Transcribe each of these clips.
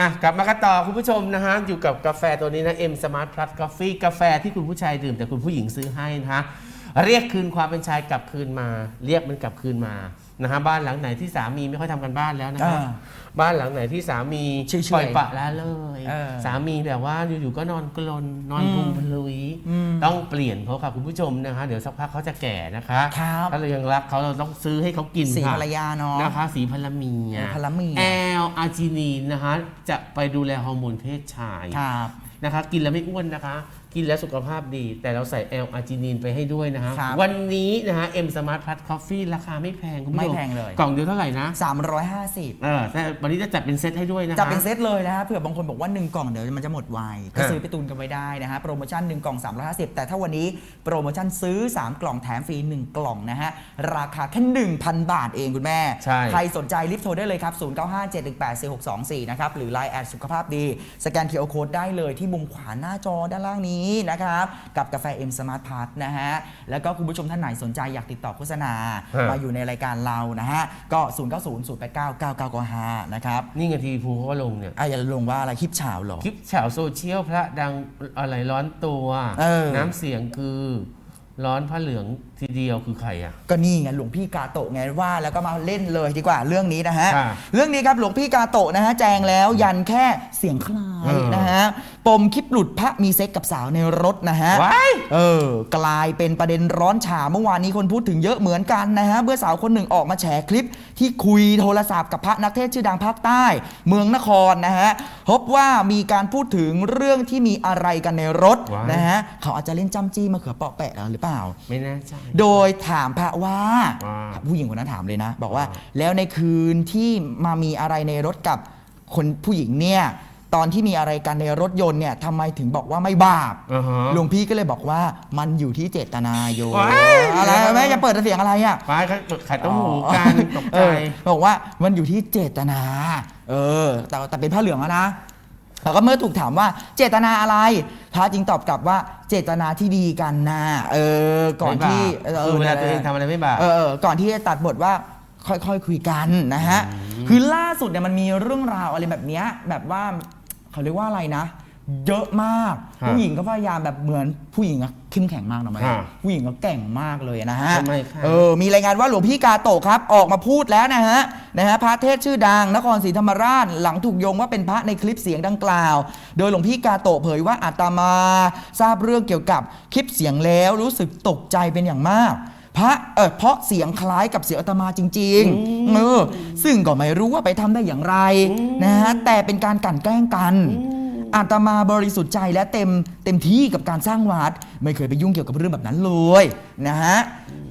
อะกลับมากันต่อคุณผู้ชมนะฮะอยู่กับกาแฟตัวนี้นะ M Smart Plus Coffee กาแฟที่คุณผู้ชายดื่มแต่คุณผู้หญิงซื้อให้นะฮะเรียกคืนความเป็นชายกลับคืนมา เรียกมันกลับคืนมา นะฮะบ้านหลังไหนที่สามีไม่ค่อยทำกันบ้านแล้วนะฮะอ่าบ้านหลังไหนที่สามีเฉยๆปล่อยปละละเลย เออสามีแบบว่าอยู่ๆก็นอนกลนนอนอืมพุงพลุยอืมต้องเปลี่ยนเขาค่ะคุณผู้ชมนะคะ เดี๋ยวสักพักเขาจะแก่นะคะ ครับ ถ้าเรายังรักเขาเราต้องซื้อให้เขากินสีค่ะ ภรรยาเนาะ นะคะสีพลามีเออพลามีอะแอลอาร์จินีนนะคะจะไปดูแลฮอร์โมนเพศชายครับ นะคะกินแล้วไม่อ้วนนะคะ กินแล้วสุขภาพดี แต่เราใส่แอลอาร์จินีนไปให้ด้วยนะคะครับ วันนี้นะคะ M Smart Plus Coffee ราคาไม่แพงคุณผู้ชไม่แพงเลย กล่องเดียวเท่าไหร่นะ350 เออแต่วันนี้จะจัดเป็นเซตให้ด้วยนะคะจะเป็นเซตเลยนะฮะเผื่อบางคนบอกว่า 1 กล่องเดี๋ยวมันจะหมดไวก็ฮะซื้อไปตุนกันไว้ได้นะฮะโปรโมชั่น 1 กล่อง 350 แต่ถ้าวันนี้โปรโมชั่นซื้อ 3 กล่องแถมฟรี 1 กล่องนะฮะ ราคาแค่ 1,000 บาทเองคุณแม่ใช่ ใครสนใจรีบโทรได้เลยครับ 0957184624 นะครับ หรือ Line แอดสุขภาพดี สแกน QR Code ได้เลยที่มุมขวาหน้าจอด้านล่างนี้นะครับ กับกาแฟ M Smart Pass นะฮะ แล้วก็คุณผู้ชมท่านไหนสนใจอยากติดต่อโฆษณา ฮะ มาอยู่ในรายการเรานะฮะ ก็ 0900899995นะครับนี่ไงทีวีภูเขาก็ลงเนี่ย อะอย่าลงว่าอะไรคลิปเฉาเหรอ คลิปเฉาโซเชียลพระดังอะไรร้อนตัว เออ น้ำเสียงคือ ร้อนผ้าเหลือง ทีเดียวคือใครอะ ก็นี่ไงหลวงพี่กาโตะไงว่าแล้วก็มาเล่นเลยดีกว่าเรื่องนี้นะฮะ ค่ะเรื่องนี้ครับหลวงพี่กาโตะนะฮะแจงแล้วยันแค่เสียงคล้าเอยอนะฮะปมคลิปหลุดพระมีเซ็กกับสาวในรถนะฮะว้าย เออกลายเป็นประเด็นร้อนฉาเมื่อวานนี้คนพูดถึงเยอะเหมือนกันนะฮะเมื่อสาวคนหนึ่งออกมาแฉคลิป ที่คุยโทรศัพท์กับพระนักเทศน์ชื่อดังภาคใต้ เมืองนครนะฮะพบว่ามีการพูดถึงเรื่องที่มีอะไรกันในรถว้าย นะฮะเขาอาจจะเล่นจ้ำจี้มะเขือเปาะแปะหรือเปล่า ไม่แน่ใจโดยถามพระว่าว่า ผู้หญิงคนนั้นถามเลยนะ บอกว่าว่าแล้วในคืนที่มามีอะไรในรถกับคนผู้หญิงเนี่ยตอนที่มีอะไรกันในรถยนต์เนี่ยทำไมถึงบอกว่าไม่บาปอ่าฮะหลวงพี่ก็เลยบอกว่ามันอยู่ที่เจตนาโยมว้าย อะไรแม่จะเปิดเสียงอะไรอะ ไปขายเต้าหูกันตกเอใจ อบอกว่ามันอยู่ที่เจตนา เออ แต่แต่เป็นผ้าเหลืองอะนะ แล้วก็เมื่อถูกถามว่าเจตนาอะไร พระจึงตอบกลับว่าเจตนาที่ดีกันนะเออก่อนที่ไม่บาปคือเวลาตัวเองทำอะไรไม่บาปเออเออก่อนที่จะตัดบทว่าค่อยๆคุยกันนะฮะคือล่าสุดเนี่ยมันมีเรื่องราวอะไรแบบเนี้ยแบบว่าเขาเรียกว่าอะไรนะ เยอะมาก ฮะผู้หญิงก็พยายามแบบเหมือนผู้หญิงอะเข้มแข็งมากนะไหมฮะผู้หญิงก็แกร่งมากเลยนะฮะทำไมครับ เออมีรายงานว่าหลวงพี่กาโตะครับออกมาพูดแล้วนะฮะนะฮะพระเทศชื่อดังนครศรีธรรมราชหลังถูกโยงว่าเป็นพระในคลิปเสียงดังกล่าว โดยหลวงพี่กาโตะเผยว่าอาตมา ทราบเรื่องเกี่ยวกับคลิปเสียงแล้วรู้สึกตกใจเป็นอย่างมาก พระเออเพราะเสียงคล้ายกับเสียงอาตมาจริงๆเออซึ่งก็ไม่รู้ว่าไปทำได้อย่างไรนะฮะแต่เป็นการกลั่นแกล้งกัน อ อาตมาบริสุทธิ์ใจและเต็มเต็มที่กับการสร้างวัด ไม่เคยไปยุ่งเกี่ยวกับเรื่องแบบนั้นเลยนะฮะ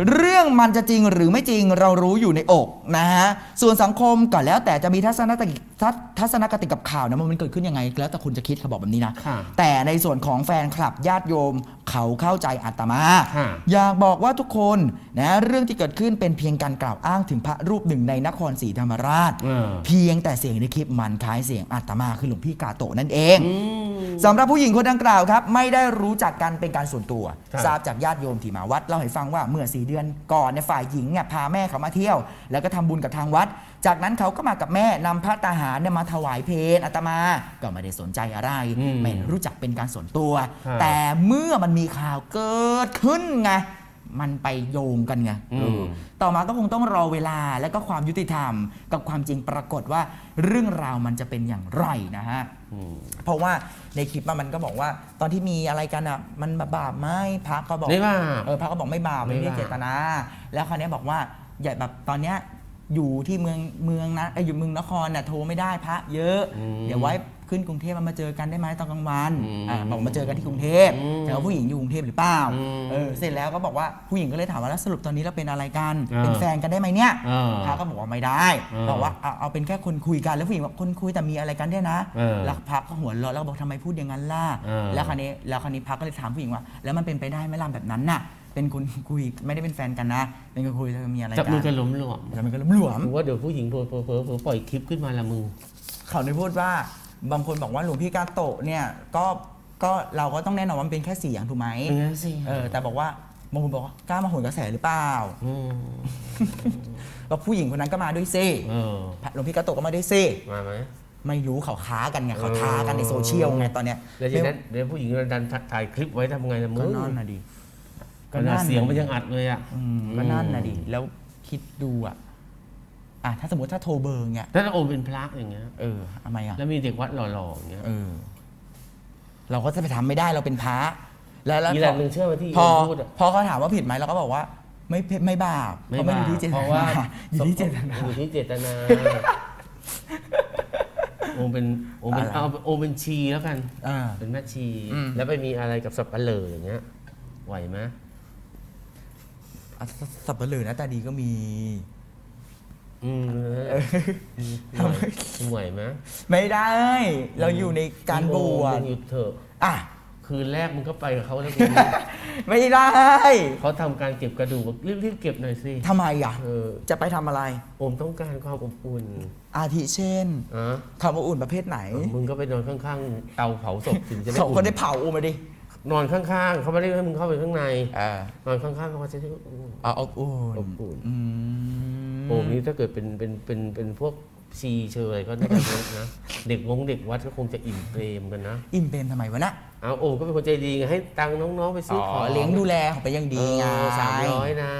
เรื่องมันจะจริงหรือไม่จริงเรารู้อยู่ในอกนะฮะส่วนสังคมก็แล้วแต่จะมีทัศนคติทัศทัศนคติกับข่าวนะมันเกิดขึ้นยังไง แล้วแต่คุณจะคิดเขาบอกแบบนี้นะค่ะแต่ในส่วนของแฟนคลับญาติโยม เขาเข้าใจอาตมาค่ะอยากบอกว่าทุกคนนะเรื่องที่เกิดขึ้นเป็นเพียงการกล่าวอ้างถึงพระรูปหนึ่งในนครศรีธรรมราชเออเพียงแต่เสียงในคลิปมันคล้ายเสียงอาตมาคือหลวงพี่กาโตะนั่นเอง สำหรับผู้หญิงคนดังกล่าวครับ ไม่ได้รู้จักกันเป็นการส่วนตัว ครับ ทราบจากญาติโยมที่มาวัดเล่าให้ฟังว่าเมื่อสีเดือนก่อนเนี่ยฝ่ายหญิงเนี่ยพาแม่เขามาเที่ยว แล้วก็ทำบุญกับทางวัด จากนั้นเขาก็มากับแม่นำพระตาหารเนี่ยมาถวายเพลอาตมา ก็ไม่ได้สนใจอะไร อืมไม่รู้จักเป็นการส่วนตัว ครับ แต่เมื่อมันมีข่าวเกิดขึ้นไง มันไปโยงกันไงอืมเออต่อมาก็คงต้องรอเวลาและก็ความยุติธรรม กับความจริงปรากฏว่าเรื่องราวมันจะเป็นอย่างไรนะฮะอืมเพราะว่าในคลิปอะมันก็บอกว่า ตอนที่มีอะไรกันอะมันบาปไหมพระก็บอกไม่บาปเออพระก็บอกไม่บาปไม่ไม่ได้บาปเจตนา แล้วคราวนี้บอกว่าอย่าแบบตอนเนี้ยอยู่ที่เมืองเมืองนะเอ้ยอยู่เมืองนครน่ะโทรไม่ได้พระเยอะอืมเดี๋ยวไว้ ขึ้นกรุงเทพมาเจอกันได้ไหมตอนกลางวันอืมอ่าบอกมาเจอกันที่กรุงเทพอืมแต่ว่าผู้หญิงอยู่กรุงเทพหรือเปล่าอืมเออเสร็จแล้วก็บอกว่าผู้หญิงก็เลยถามว่าแล้วสรุปตอนนี้เราเป็นอะไรกันเออเป็นแฟนกันได้ไหมเนี่ยเออพระก็บอกว่าไม่ได้เออบอกว่าเอาเอาเป็นแค่คนคุยกันแล้วผู้หญิงบอกคนคุยแต่มีอะไรกันด้วยนะเออแล้วพระก็หัวเราะแล้วก็บอกทำไมพูดอย่างนั้นล่ะเออ แล้วคราวนี้แล้วคราวนี้พระก็เลยถามผู้หญิงว่า แล้วมันเป็นไปได้ไหมล่ะแบบนั้นน่ะ เป็นคนคุยไม่ได้เป็นแฟนกันนะ เป็นคนคุยแล้วมีอะไรจับกันมือกันหล้มหลวมแล้วมันก็หลวมกูว่าเดี๋ยวผู้หญิงเผลอเผลอเผลอเผลอปล่อยคลิปขึ้นมาละมึงๆเขาได้พูดว่า บางคนบอกว่าหลวงพี่กาโตะเนี่ยก็ก็เราก็ต้องแน่นอนว่ามันเป็นแค่เสียงถูกไหมเป็นงั้นสิเออแต่บอกว่าบางคนบอกว่ากล้ามาโหนกระแสหรือเปล่ามว่าผู้หญิงคนนั้นก็มาด้วยซิเออหลวงพี่กาโตะก็มาด้วยซิมาไหม ไม่รู้เขาค้ากันไงเขาเออท้ากันในโซเชียลไงตอนเนี้ยแล้วทีนั้นเดี๋ยวผู้หญิงดันถ่ายคลิปไว้ทำไงนะมึก็งนั่นนะดิขนาดเสียงมันยังอัดเลยอะ อืมก็นั่นนะดิแล้วคิดดูอะ อะถ้าสมมติถ้าโทรเบอร์เงี้ยถ้าโอมเป็นพระอย่างเงี้ย เออทำไมอะแล้วมีเด็กวัดหล่อๆอย่างเงี้ยเออ เราก็จะไปทำไม่ได้เราเป็นพระแล้วแล้วมีพแหอละหนึ่งเชื่อไหมที่พอโยมพูดอะพอเขาถามว่าผิดไหมเราก็บอกว่า ไม่ผิดไม่บาปไม่เพราะไม่บาอยู่ปที่เจตเพนาราะว่าอยู่ที่เจตนา อยู่ที่เจตนาโอมเป็นโอมเป็นอะไร เอาโอมเป็นชีแล้วกัน อ่า เป็นแม่ชี อืม แล้วไปมีอะไรกับสับปะเลออย่างเงี้ยไหวไหม อะสสับเปลือหน้าตาดีก็มี อืมไหวไหมไม่ได้ เราอยู่ในการบวชมึงหยุดเถอะอะคืนแรกมึงก็ไปกับเขาแล้วกูไม่ได้เขาทำการเก็บกระดูกรีบรีบๆเก็บหน่อยสิทำไมอะเออจะไปทำอะไรโอมต้องการความอบอุ่น อาทิเช่นอะความอบอุ่นประเภทไหน มึงก็ไปนอนข้างๆ เตาเผาศพถึงจะได้สองคนได้อุ่นเผาโอมาดินอนข้างๆ เขาไม่ได้ให้มึงเข้าไปข้างในอ่านอนข้างๆเขาจะได้อุ่นเอาอบอุ่นอบอุ่นอืม โอมนี้ถ้าเกิดเป็นเป็นเป็นเป็นพวกชีเชยก็น่าจะเยอะนะ เด็กวงเด็กวัดก็คงจะอิ่มเปรมกันนะ อิ่มเปรมทำไมวะน่ะเอาโอมก็เป็นคนใจดีไงให้ตังค์น้อง ๆ ไปซื้อของเลี้ยงดูแลของไปอยังดีไงสามร้อยนะ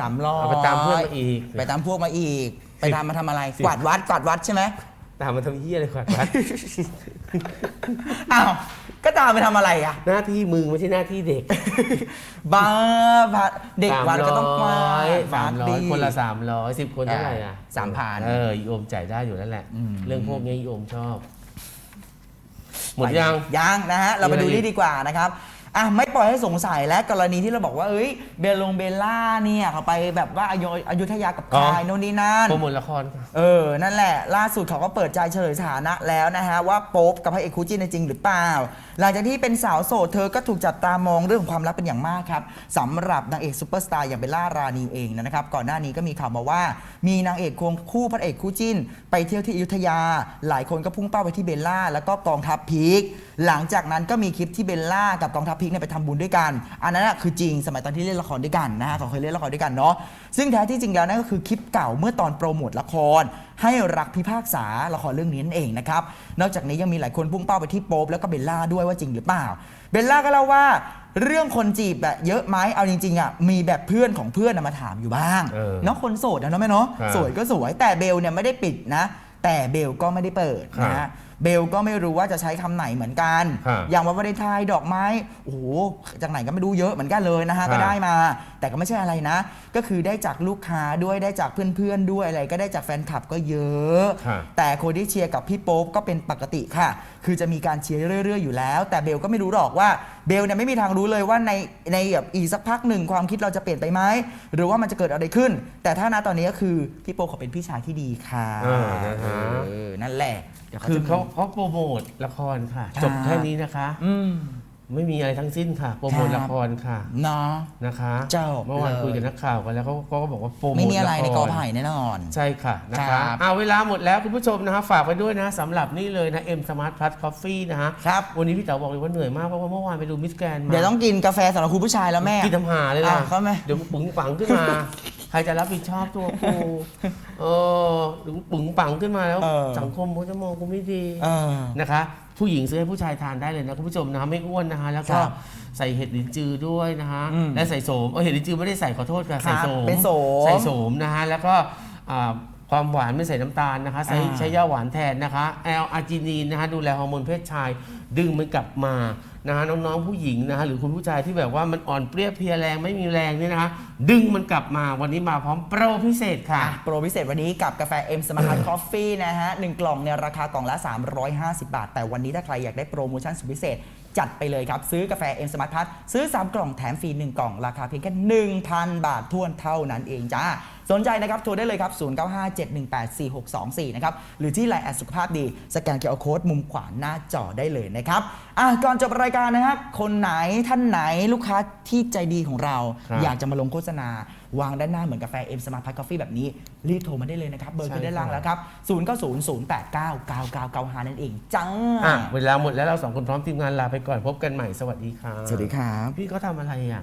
สามร้อยเอาไปตามเพื่อนมาอีก ไปตามพวกมาอีก ไปตามมาทำอะไรสิบกวาดวัดกวาดวัดใช่ไหม ตามมาทำเยี่ยอะไรขวัญวัด อ้าว ก็ตามไปทำอะไรอะ หน้าที่มึงไม่ใช่หน้าที่เด็กบ้าพัดเด็กวัดก็ต้องกวาดสามร้อยวัดดิคนละสามร้อยสิบคนเท่าไหร่อะสามพัน เอออีโอมจ่ายได้อยู่แล้วแหละ อืม เรื่องพวกนี้อีโอมชอบ หมดยัง ยังนะฮะ เราไปดูมีอะไรอีนี่กดีกว่านะครับ อะไม่ปล่อยให้สงสัยและกรณีที่เราบอกว่าเอ้ยเบลลงเบลล่าเนี่ยเขาไปแบบว่าอยุอยุธยากับใครโน่นนี่นั่น โปรโมทละครค่ะเออ นั่นแหละ ล่าสุดเขาก็เปิดใจเฉลยสถานะแล้วนะฮะ ว่าโป๊ปกับพระเอกคู่จิ้นจริงหรือเปล่า หลังจากที่เป็นสาวโสดเธอก็ถูกจับตามองเรื่องของความรักเป็นอย่างมากครับสำหรับนางเอกซูเปอร์สตาร์อย่างเบลล่ารานีเองนะครับ ก่อนหน้านี้ก็มีข่าวมาว่า มีนางเอกควงคู่พระเอกคู่จิ้น ไปเที่ยวที่อยุธยา หลายคนก็พุ่งเป้าไปที่เบลล่าแล้วก็กองทัพพีคหลังจากนั้นก็มีคลิปที่เบลล่ากับกองทัพพีคเนี่ยไปทำบุญด้วยกัน อันนั้นนะคือจริงสมัยตอนที่เล่นละครด้วยกันนะฮะเขาเคยเล่นละครด้วยกันเนาะซึ่งแท้ที่จริงแล้วนั่นก็คือคลิปเก่าเมื่อตอนโปรโมทละคร ให้รักพิพากษาละครเรื่องนี้นั่นเองนะครับนอกจากนี้ยังมีหลายคนพุ่งเป้าไปที่โป๊ปแล้วก็เบลล่าด้วยว่าจริงหรือเปล่าเบลล่าก็เล่าว่าเรื่องคนจีบแบบเยอะไหมเอาจริงๆอะมีแบบเพื่อนของเพื่อนน่ะมาถามอยู่บ้างเออเนาะคนโสดนะเนาะแม่เนาะครับ สวยก็สวยแต่เบลเนี่ยไม่ได้ปิดนะ แต่เบลก็ไม่ได้เปิดนะครัฮะบเบลก็ไม่รู้ว่าจะใช้คำไหนเหมือนกันครับอย่างวันวาเลนไทน์ดอกไม้โอ้โหจากไหนก็ไม่รู้เยอะเหมือนกันเลยนะฮะครับก็ได้มา แต่ก็ไม่ใช่อะไรนะ ก็คือได้จากลูกค้าด้วยได้จากเพื่อนๆด้วยอะไร ก็ได้จากแฟนคลับก็เยอะครับแต่คนที่เชียร์กับพี่โป๊ปก็เป็นปกติค่ะ คือจะมีการเชียร์เรื่อย ๆ อยู่แล้ว แต่เบลก็ไม่รู้หรอกว่าเบลเนี่ยไม่มีทางรู้เลยว่าในในแบบอีกสักพักหนึ่งความคิดเราจะเปลี่ยนไปไหมหรือว่ามันจะเกิดอะไรขึ้น แต่ถ้าณตอนนี้ก็คือพี่โป๊ปเขาเป็นพี่ชายที่ดีค่ะเออนะฮะ เออนั่นแหละดี๋ยวคือจะมีเขาเขาโปรโมทละครค่ะครับจบแค่นี้นะคะ อืม ไม่มีอะไรทั้งสิ้นค่ะ โปรโมทครับละครค่ะเนาะ นะคะจบเมื่อวานเลย คุยกับนักข่าวกันแล้วเขาเขาก็บอกว่าโปรโมทไม่มีอะไรลคในกอไผ่แน่นอน ใช่ค่ะนะครัคะบ เอาเวลาหมดแล้วคุณผู้ชมนะฮะฝากไปด้วยนะสำหรับนี่เลยนะ M Smart Plus Coffee นะฮะครับ วันนี้พี่เต๋อบอกเลยว่าเหนื่อยมากเพราะว่าเมื่อวานไปดูมิสแกรนมาเดี๋ยวต้องกินกาแฟสำหรับคุณผู้ชายแล้วแม่ กินทำหาเลยนะอะเข้าไหม เดี๋ยวปึงปังขึ้นมา ใครจะรับผิดชอบตัวกูเออหรือปึงปังขึ้นมาแล้ว เออ สังคมเขาจะมองกูไม่ดี เออ นะคะผู้หญิงซื้อให้ผู้ชายทานได้เลยนะคุณผู้ชมนะไม่อ้วนนะคะ แล้วก็ครับใส่เห็ดลิ้นจือด้วยนะคะอืมและใส่โสมเออเห็ดลิ้นจือไม่ได้ใส่ขอโทษค่ะใส่โสมเป็นโสม ใส่โสมนะคะแล้วก็อ่า ความหวานไม่ใส่น้ำตาลนะคะ ใช้อ่า ใช้ย่าหวานแทนนะคะแอลอาร์จินีนนะคะดูแลฮอร์โมนเพศชาย ดึงมันกลับมานะคะน้องๆผู้หญิงนะคะหรือคุณผู้ชายที่แบบว่ามันอ่อนเปรี้ยเพลียแรงไม่มีแรงเนี่ยนะคะ ดึงมันกลับมาวันนี้มาพร้อมโปรพิเศษค่ะอะโปรพิเศษวันนี้กับกาแฟ M Smart Coffee นะฮะหนึ่งกล่องเนี่ยราคากล่องละ 350 บาท แต่วันนี้ถ้าใครอยากได้โปรโมชั่นสุดพิเศษ จัดไปเลยครับ ซื้อกาแฟ M Smart Plus ซื้อ 3 กล่องแถมฟรี 1 กล่อง ราคาเพียงแค่ 1,000 บาททวนเท่านั้นเองจ้าสนใจนะครับโทรได้เลยครับ 0957184624 นะครับ หรือที่ไลน์แอดสุขภาพดี สแกนเคอร์โค้ดมุมขวาหน้าจอได้เลยนะครับอะก่อนจบรายการนะครับคนไหนท่านไหนลูกค้าที่ใจดีของเรา ครับอยากจะมาลงโฆษณา วางด้านหน้าเหมือนกาแฟ M Smart Plus Coffee แบบนี้ รีบโทรมาได้เลยนะครับ เบอร์ใช่ขึ้นด้านล่างครับ แล้วครับ 0 9 0 0 8 9 9 9 9 5นั่นเองจ้าอะเวลาหมดแล้วเราสองคนพร้อมทีมงานลาไปก่อนพบกันใหม่สวัสดีค่ะสวัสดีครับ พี่เขาทำอะไรอะ